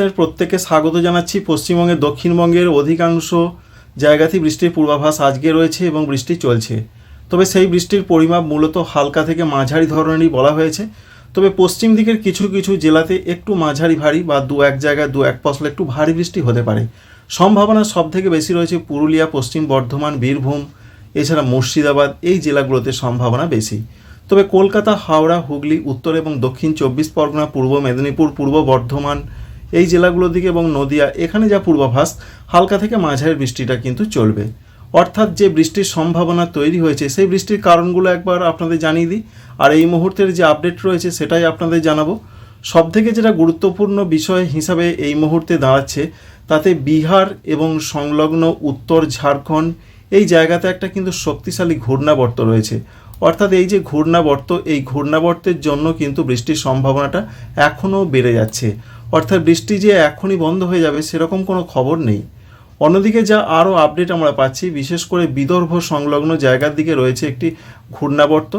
তাদের প্রত্যেককে স্বাগত জানাচ্ছি। পশ্চিমবঙ্গের দক্ষিণবঙ্গের অধিকাংশ জায়গাতেই বৃষ্টির পূর্বাভাস আজকে রয়েছে এবং বৃষ্টি চলছে। তবে সেই বৃষ্টির পরিমাপ মূলত হালকা থেকে মাঝারি ধরনেরই বলা হয়েছে। তবে পশ্চিম দিকের কিছু কিছু জেলাতে একটু মাঝারি ভারী বা দু এক জায়গায় দু এক ফসলে একটু ভারী বৃষ্টি হতে পারে। সম্ভাবনা সব থেকে বেশি রয়েছে পুরুলিয়া, পশ্চিম বর্ধমান, বীরভূম, এছাড়া মুর্শিদাবাদ, এই জেলাগুলোতে সম্ভাবনা বেশি। তবে কলকাতা, হাওড়া, হুগলি, উত্তর এবং দক্ষিণ চব্বিশ পরগনা, পূর্ব মেদিনীপুর, পূর্ব বর্ধমান এই জেলাগুলোর দিকে এবং নদিয়া, এখানে যা পূর্বাভাস, হালকা থেকে মাঝারি বৃষ্টিটা কিন্তু চলবে। অর্থাৎ যে বৃষ্টির সম্ভাবনা তৈরি হয়েছে, সেই বৃষ্টির কারণগুলো একবার আপনাদের জানিয়ে দিই। আর এই মুহূর্তের যে আপডেট রয়েছে, সেটাই আপনাদের জানাব। সবথেকে যেটা গুরুত্বপূর্ণ বিষয় হিসাবে এই মুহূর্তে দাঁড়াচ্ছে, তাতে বিহার এবং সংলগ্ন উত্তর ঝাড়খণ্ড, এই জায়গাতে একটা কিন্তু শক্তিশালী ঘূর্ণাবর্ত রয়েছে। অর্থাৎ এই যে ঘূর্ণাবর্ত, এই ঘূর্ণাবর্তের জন্য কিন্তু বৃষ্টির সম্ভাবনাটা এখনও বেড়ে যাচ্ছে। অর্থাৎ বৃষ্টি যে এখনই বন্ধ হয়ে যাবে সেরকম কোনো খবর নেই। অন্যদিকে যা আরও আপডেট আমরা পাচ্ছি, বিশেষ করে বিদর্ভ সংলগ্ন জায়গার দিকে রয়েছে একটি ঘূর্ণাবর্ত।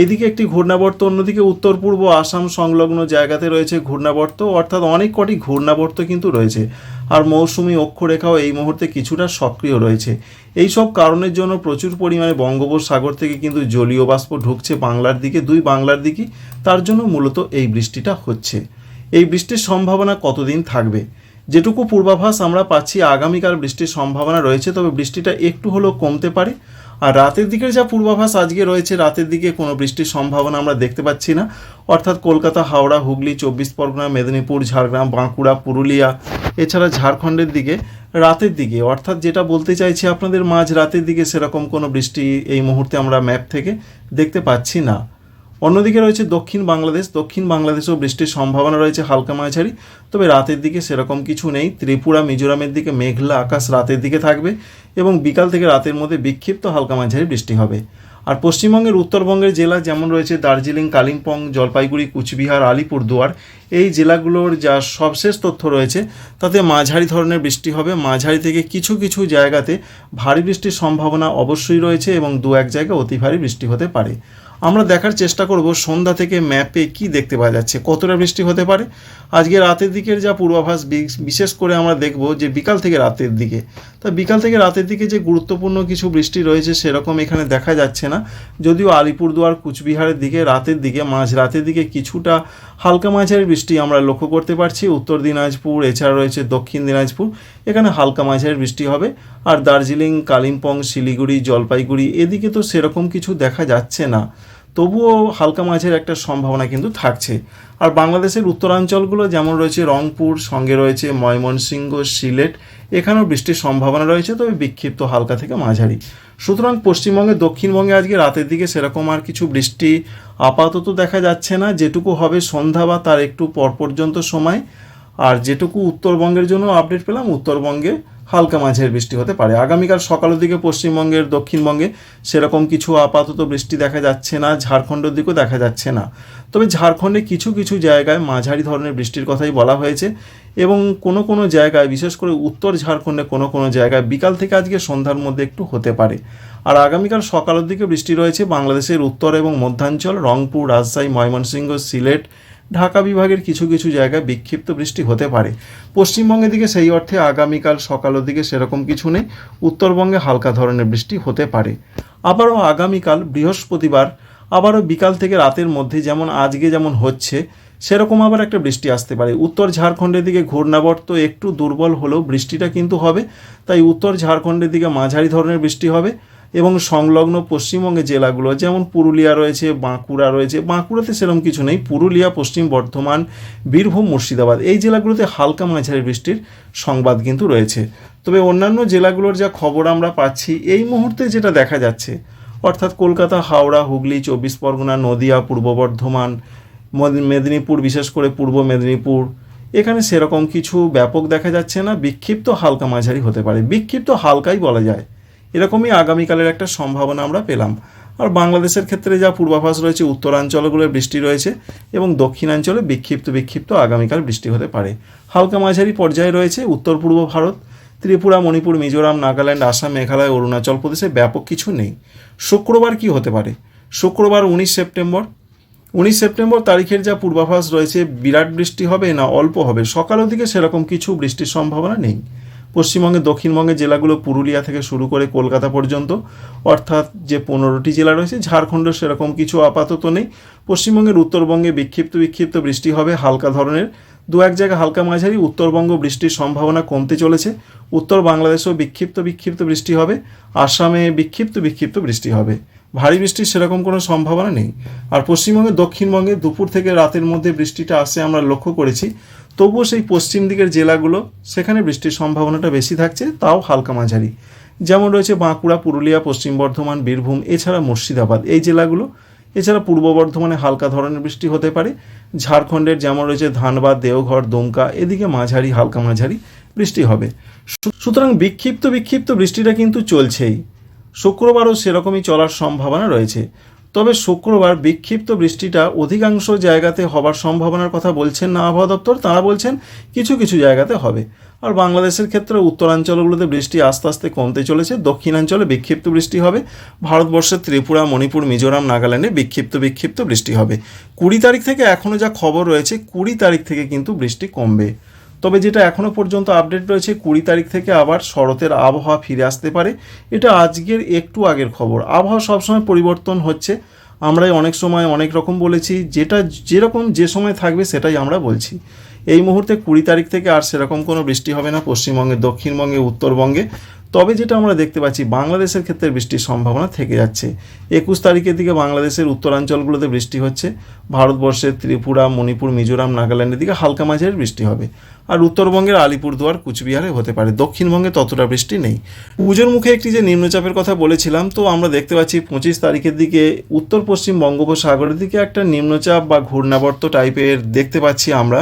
এইদিকে একটি ঘূর্ণাবর্ত, অন্যদিকে উত্তর পূর্ব আসাম সংলগ্ন জায়গাতে রয়েছে ঘূর্ণাবর্ত। অর্থাৎ অনেক কটি ঘূর্ণাবর্ত কিন্তু রয়েছে। আর মৌসুমি অক্ষরেখাও এই মুহূর্তে কিছুটা সক্রিয় রয়েছে। এই সব কারণের জন্য প্রচুর পরিমাণে বঙ্গোপসাগর থেকে কিন্তু জলীয় বাষ্প ঢুকছে বাংলার দিকে, দুই বাংলার দিকে তার জন্য মূলত এই বৃষ্টিটা হচ্ছে। এই বৃষ্টির সম্ভাবনা কতদিন থাকবে? যেটুকু পূর্বাভাস আমরা পাচ্ছি, আগামীকাল বৃষ্টির সম্ভাবনা রয়েছে, তবে বৃষ্টিটা একটু হলেও কমতে পারে। আর রাতের দিকের যা পূর্বাভাস আজকে রয়েছে, রাতের দিকে কোনো বৃষ্টির সম্ভাবনা আমরা দেখতে পাচ্ছি না। অর্থাৎ কলকাতা, হাওড়া, হুগলি, চব্বিশ পরগনা, মেদিনীপুর, ঝাড়গ্রাম, বাঁকুড়া, পুরুলিয়া, এছাড়া ঝাড়খণ্ডের দিকে রাতের দিকে। অর্থাৎ যেটা বলতে চাইছি আপনাদের মাঝ রাতের দিকে সেরকম কোনো বৃষ্টি এই মুহূর্তে আমরা ম্যাপ থেকে দেখতে পাচ্ছি না। অন্যদিকে রয়েছে দক্ষিণ বাংলাদেশ। দক্ষিণ বাংলাদেশেও বৃষ্টির সম্ভাবনা রয়েছে হালকা মাঝারি। তবে রাতের দিকে সেরকম কিছু নেই। ত্রিপুরা, মিজোরামের দিকে মেঘলা আকাশ রাতের দিকে থাকবে এবং বিকাল থেকে রাতের মধ্যে বিক্ষিপ্ত হালকা মাঝারি বৃষ্টি হবে। আর পশ্চিমবঙ্গের উত্তরবঙ্গের জেলা যেমন রয়েছে দার্জিলিং, কালিম্পং, জলপাইগুড়ি, কুচবিহার আলিপুরদুয়ার এই জেলাগুলোর যা সবশেষ তথ্য রয়েছে, তাতে মাঝারি ধরনের বৃষ্টি হবে। মাঝারি থেকে কিছু কিছু জায়গাতে ভারী বৃষ্টির সম্ভাবনা অবশ্যই রয়েছে এবং দু এক জায়গায় অতি ভারী বৃষ্টি হতে পারে। আমরা দেখার চেষ্টা করব সন্ধ্যা থেকে ম্যাপে কি দেখতে পাওয়া যাচ্ছে। কতটা বৃষ্টি হতে পারে? আজকে রাতের দিকের যা পূর্বাভাস বিশেষ করে আমরা দেখব যে বিকাল থেকে রাতের দিকে। তা বিকাল থেকে রাতের দিকে যে গুরুত্বপূর্ণ কিছু বৃষ্টি রয়েছে সেরকম এখানে দেখা যাচ্ছে না। যদিও আলিপুরদুয়ার, কুচবিহারের দিকে রাতের দিকে মাঝ রাতের দিকে কিছুটা হালকা মাঝারি বৃষ্টি আমরা লক্ষ্য করতে পারছি। উত্তর দিনাজপুর, এছাড়া রয়েছে দক্ষিণ দিনাজপুর। এখানে হালকা মাঝারি বৃষ্টি হবে। আর দার্জিলিং, কালিম্পং, শিলিগুড়ি, জলপাইগুড়ি এদিকে তো সেরকম কিছু দেখা যাচ্ছে না। তবুও হালকা মাঝের একটা সম্ভাবনা কিন্তু থাকছে। আর বাংলাদেশের উত্তরাঞ্চলগুলো যেমন রয়েছে রংপুর, সঙ্গে রয়েছে ময়মনসিংহ, সিলেট, এখানেও বৃষ্টির সম্ভাবনা রয়েছে, তবে বিক্ষিপ্ত হালকা থেকে মাঝারি। সুতরাং পশ্চিমবঙ্গে, দক্ষিণবঙ্গে আজকে রাতের দিকে সেরকম আর কিছু বৃষ্টি আপাতত দেখা যাচ্ছে না। যেটুকু হবে সন্ধ্যা বা তার একটু পর পর্যন্ত সময়। আর যেটুকু উত্তরবঙ্গের জন্য আপডেট পেলাম, উত্তরবঙ্গে হালকা মাঝের বৃষ্টি হতে পারে। আগামীকাল সকালের দিকে পশ্চিমবঙ্গের, দক্ষিণবঙ্গে সেরকম কিছু আপাতত বৃষ্টি দেখা যাচ্ছে না, ঝাড়খণ্ডের দিকেও দেখা যাচ্ছে না। তবে ঝাড়খণ্ডে কিছু কিছু জায়গায় মাঝারি ধরনের বৃষ্টির কথাই বলা হয়েছে এবং কোনো কোনো জায়গায়, বিশেষ করে উত্তর ঝাড়খণ্ডে কোনো কোনো জায়গায় বিকাল থেকে আজকে সন্ধ্যার মধ্যে একটু হতে পারে। আর আগামীকাল সকালের দিকে বৃষ্টি রয়েছে বাংলাদেশের উত্তর এবং মধ্যাঞ্চল, রংপুর, রাজশাহী, ময়মনসিংহ, সিলেট ঢাকা বিভাগের কিছু কিছু জায়গায় বিক্ষিপ্ত বৃষ্টি হতে পারে। পশ্চিমবঙ্গের দিকে সেই অর্থে আগামীকাল সকালের দিকে সেরকম কিছু নেই। উত্তরবঙ্গে হালকা ধরনের বৃষ্টি হতে পারে। আবারও আগামীকাল বৃহস্পতিবার, আবারও বিকাল থেকে রাতের মধ্যে যেমন আজকে যেমন হচ্ছে, সেরকম আবার একটা বৃষ্টি আসতে পারে। উত্তর ঝাড়খণ্ডের দিকে ঘূর্ণাবর্ত একটু দুর্বল হলেও বৃষ্টিটা কিন্তু হবে। তাই উত্তর ঝাড়খণ্ডের দিকে মাঝারি ধরনের বৃষ্টি হবে। এবং সংলগ্ন পশ্চিমবঙ্গের জেলাগুলো, যেমন পুরুলিয়া রয়েছে, বাঁকুড়া রয়েছে, বাঁকুড়াতে সেরকম কিছু নেই। পুরুলিয়া, পশ্চিম বর্ধমান, বীরভূম, মুর্শিদাবাদ, এই জেলাগুলোতে হালকা মাঝারি বৃষ্টির সংবাদ কিন্তু রয়েছে। তবে অন্যান্য জেলাগুলোর যা খবর আমরা পাচ্ছি, এই মুহূর্তে যেটা দেখা যাচ্ছে, অর্থাৎ কলকাতা, হাওড়া, হুগলি, চব্বিশ পরগনা, নদিয়া, পূর্ব বর্ধমান মেদিনীপুর, বিশেষ করে পূর্ব মেদিনীপুর, এখানে সেরকম কিছু ব্যাপক দেখা যাচ্ছে না। বিক্ষিপ্ত হালকা মাঝারি হতে পারে। বিক্ষিপ্ত হালকাই বলা যায়। এরকমই আগামীকালের একটা সম্ভাবনা আমরা পেলাম। আর বাংলাদেশের ক্ষেত্রে যা পূর্বাভাস রয়েছে উত্তরাঞ্চলগুলোয় বৃষ্টি রয়েছে এবং দক্ষিণাঞ্চলে বিক্ষিপ্ত বিক্ষিপ্ত আগামীকাল বৃষ্টি হতে পারে। হালকা মাঝারি পর্যায়ে রয়েছে উত্তর পূর্ব ভারত, ত্রিপুরা, মণিপুর, মিজোরাম, নাগাল্যান্ড, আসাম, মেঘালয়, অরুণাচল প্রদেশে ব্যাপক কিছু নেই। শুক্রবার কি হতে পারে? শুক্রবার উনিশ সেপ্টেম্বর। উনিশ সেপ্টেম্বর তারিখের যা পূর্বাভাস রয়েছে, বিরাট বৃষ্টি হবে না অল্প হবে। সকালের দিকে সেরকম কিছু বৃষ্টির সম্ভাবনা নেই। পশ্চিমবঙ্গের দক্ষিণবঙ্গের জেলাগুলো পুরুলিয়া থেকে শুরু করে কলকাতা পর্যন্ত, অর্থাৎ যে পনেরোটি জেলা রয়েছে, ঝাড়খণ্ড সেরকম কিছু আপাতত নেই। পশ্চিমবঙ্গের উত্তরবঙ্গে বিক্ষিপ্ত বিক্ষিপ্ত বৃষ্টি হবে, হালকা ধরনের। দু এক জায়গায় হালকা মাঝারি, উত্তরবঙ্গ বৃষ্টির সম্ভাবনা কমতে চলেছে। উত্তর বাংলাদেশেও বিক্ষিপ্ত বিক্ষিপ্ত বৃষ্টি হবে, আসামে বিক্ষিপ্ত বিক্ষিপ্ত বৃষ্টি হবে। ভারী বৃষ্টির সেরকম কোনো সম্ভাবনা নেই। আর পশ্চিমবঙ্গে দক্ষিণবঙ্গে দুপুর থেকে রাতের মধ্যে বৃষ্টিটা আসে আমরা লক্ষ্য করেছি। তবুও সেই পশ্চিম দিকের জেলাগুলো, সেখানে বৃষ্টির সম্ভাবনাটা বেশি থাকছে, তাও হালকা মাঝারি। যেমন রয়েছে বাঁকুড়া, পুরুলিয়া, পশ্চিম বর্ধমান, বীরভূম, এছাড়া মুর্শিদাবাদ। এই জেলাগুলো, এছাড়া পূর্ব বর্ধমানে হালকা ধরনের বৃষ্টি হতে পারে। ঝাড়খণ্ডের যেমন রয়েছে ধানবাদ, দেওঘর, দুমকা, এদিকে মাঝারি, হালকা মাঝারি বৃষ্টি হবে। সুতরাং বিক্ষিপ্ত বিক্ষিপ্ত বৃষ্টিটা কিন্তু চলছেই। শুক্রবারও সেরকমই চলার সম্ভাবনা রয়েছে। তবে শুক্রবার বিক্ষিপ্ত বৃষ্টিটা অধিকাংশ জায়গাতে হবার সম্ভাবনার কথা বলছেন না আবহাওয়া দপ্তর। তারা বলছেন কিছু কিছু জায়গাতে হবে। আর বাংলাদেশের ক্ষেত্রে উত্তরাঞ্চলগুলোতে বৃষ্টি আস্তে আস্তে কমতে চলেছে। দক্ষিণাঞ্চলে বিক্ষিপ্ত বৃষ্টি হবে। ভারতবর্ষের ত্রিপুরা, মণিপুর, মিজোরাম, নাগাল্যান্ডে বিক্ষিপ্ত বিক্ষিপ্ত বৃষ্টি হবে। কুড়ি তারিখ থেকে এখনও যা খবর রয়েছে, কুড়ি তারিখ থেকে কিন্তু বৃষ্টি কমবে। তবে যেটা এখনও পর্যন্ত আপডেট রয়েছে, কুড়ি তারিখ থেকে আবার শরতের আবহাওয়া ফিরে আসতে পারে। এটা আজকের একটু আগের খবর। আবহাওয়া সবসময় পরিবর্তন হচ্ছে। আমরাই অনেক সময় অনেক রকম বলেছি, যেটা যেরকম যে সময় থাকবে সেটাই আমরা বলছি। এই মুহূর্তে কুড়ি তারিখ থেকে আর সেরকম কোনো বৃষ্টি হবে না পশ্চিমবঙ্গে, দক্ষিণবঙ্গে, উত্তরবঙ্গে। তবে যেটা আমরা দেখতে পাচ্ছি, বাংলাদেশের ক্ষেত্রে বৃষ্টির সম্ভাবনা থেকে যাচ্ছে। একুশ তারিখের দিকে বাংলাদেশের উত্তরাঞ্চলগুলোতে বৃষ্টি হচ্ছে। ভারতবর্ষের ত্রিপুরা, মণিপুর, মিজোরাম, নাগাল্যান্ডের দিকে হালকা মাঝারি বৃষ্টি হবে। আর উত্তরবঙ্গের আলিপুরদুয়ার, কুচবিহারে হতে পারে। দক্ষিণবঙ্গে ততটা বৃষ্টি নেই। পুজোর মুখে একটি যে নিম্নচাপের কথা বলেছিলাম, তো আমরা দেখতে পাচ্ছি পঁচিশ তারিখের দিকে উত্তর পশ্চিম বঙ্গোপসাগরের দিকে একটা নিম্নচাপ বা ঘূর্ণাবর্ত টাইপের দেখতে পাচ্ছি আমরা।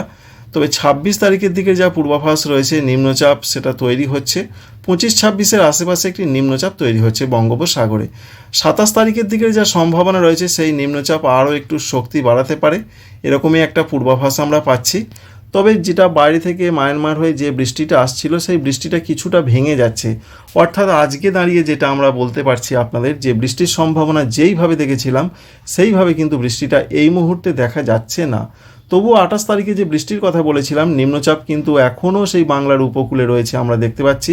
তবে ছাব্বিশ তারিখের দিকে যা পূর্বাভাস রয়েছে, নিম্নচাপ সেটা তৈরি হচ্ছে। পঁচিশ ছাব্বিশের আশেপাশে একটি নিম্নচাপ তৈরি হচ্ছে বঙ্গোপসাগরে। সাতাশ তারিখের দিকে যা সম্ভাবনা রয়েছে, সেই নিম্নচাপ আরও একটু শক্তি বাড়াতে পারে। এরকমই একটা পূর্বাভাস আমরা পাচ্ছি। তবে যেটা বাইরে থেকে মায়ানমার হয়ে যে বৃষ্টিটা আসছিল, সেই বৃষ্টিটা কিছুটা ভেঙে যাচ্ছে। অর্থাৎ আজকে দাঁড়িয়ে যেটা আমরা বলতে পারছি আপনাদের, যে বৃষ্টির সম্ভাবনা যেইভাবে দেখেছিলাম, সেইভাবে কিন্তু বৃষ্টিটা এই মুহূর্তে দেখা যাচ্ছে না। তবুও আঠাশ তারিখে যে বৃষ্টির কথা বলেছিলাম, নিম্নচাপ কিন্তু এখনও সেই বাংলার উপকূলে রয়েছে আমরা দেখতে পাচ্ছি।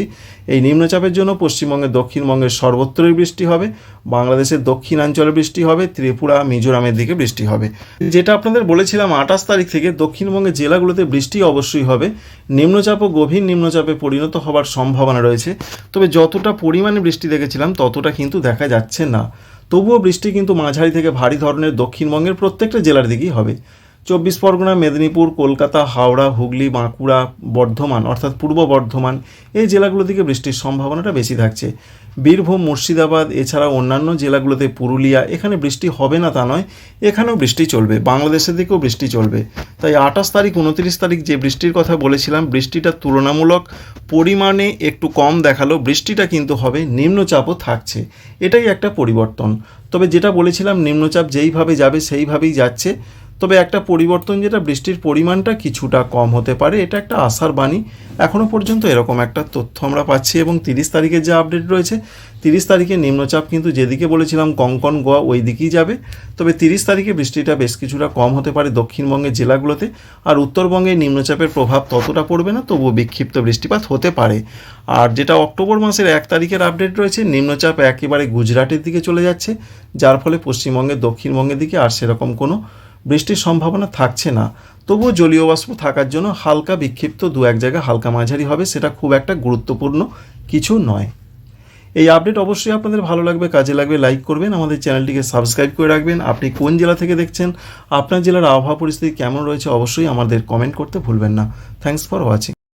এই নিম্নচাপের জন্য পশ্চিমবঙ্গের দক্ষিণবঙ্গের সর্বত্রই বৃষ্টি হবে, বাংলাদেশের দক্ষিণাঞ্চলে বৃষ্টি হবে, ত্রিপুরা, মিজোরামের দিকে বৃষ্টি হবে। যেটা আপনাদের বলেছিলাম, আঠাশ তারিখ থেকে দক্ষিণবঙ্গের জেলাগুলোতে বৃষ্টি অবশ্যই হবে, নিম্নচাপ ও গভীর নিম্নচাপে পরিণত হবার সম্ভাবনা রয়েছে। তবে যতটা পরিমাণে বৃষ্টি দেখেছিলাম, ততটা কিন্তু দেখা যাচ্ছে না। তবুও বৃষ্টি কিন্তু মাঝারি থেকে ভারী ধরনের দক্ষিণবঙ্গের প্রত্যেকটা জেলার দিকেই হবে। চব্বিশ পরগনা, মেদিনীপুর, কলকাতা, হাওড়া, হুগলি, বাঁকুড়া, বর্ধমান, অর্থাৎ পূর্ব বর্ধমান, এই জেলাগুলো থেকে বৃষ্টির সম্ভাবনাটা বেশি থাকছে। বীরভূম, মুর্শিদাবাদ এছাড়া অন্যান্য জেলাগুলোতে পুরুলিয়া, এখানে বৃষ্টি হবে না তা নয়, এখানেও বৃষ্টি চলবে, বাংলাদেশের দিকেও বৃষ্টি চলবে। তাই আঠাশ তারিখ, উনত্রিশ তারিখ যে বৃষ্টির কথা বলেছিলাম, বৃষ্টিটা তুলনামূলক পরিমাণে একটু কম দেখাল, বৃষ্টিটা কিন্তু হবে, নিম্নচাপও থাকছে, এটাই একটা পরিবর্তন। তবে যেটা বলেছিলাম, নিম্নচাপ যেইভাবে যাবে, সেইভাবেই যাচ্ছে। তবে একটা পরিবর্তন যেটা, বৃষ্টির পরিমাণটা কিছুটা কম হতে পারে, এটা একটা আশার বাণী। এখনও পর্যন্ত এরকম একটা তথ্য আমরা পাচ্ছি এবং তিরিশ তারিখের যে আপডেট রয়েছে, তিরিশ তারিখে নিম্নচাপ কিন্তু যেদিকে বলেছিলাম, কঙ্কন, গোয়া ওই দিকেই যাবে। তবে তিরিশ তারিখে বৃষ্টিটা বেশ কিছুটা কম হতে পারে দক্ষিণবঙ্গের জেলাগুলোতে। আর উত্তরবঙ্গে নিম্নচাপের প্রভাব ততটা পড়বে না, তবুও বিক্ষিপ্ত বৃষ্টিপাত হতে পারে। আর যেটা অক্টোবর মাসের এক তারিখের আপডেট রয়েছে, নিম্নচাপ একেবারে গুজরাটের দিকে চলে যাচ্ছে, যার ফলে পশ্চিমবঙ্গের দক্ষিণবঙ্গের দিকে আর সেরকম কোনো বৃষ্টির সম্ভাবনা থাকছে না। তবুও জলীয় বাষ্প থাকার জন্য হালকা বিক্ষিপ্ত দু এক জায়গায় হালকা মাঝারি হবে, সেটা খুব একটা গুরুত্বপূর্ণ কিছু নয়। এই আপডেট অবশ্যই আপনাদের ভালো লাগবে, কাজে লাগবে, লাইক করবেন, আমাদের চ্যানেলটিকে সাবস্ক্রাইব করে রাখবেন। আপনি কোন জেলা থেকে দেখছেন, আপনার জেলার আবহাওয়া পরিস্থিতি কেমন রয়েছে, অবশ্যই আমাদের কমেন্ট করতে ভুলবেন না। Thanks for watching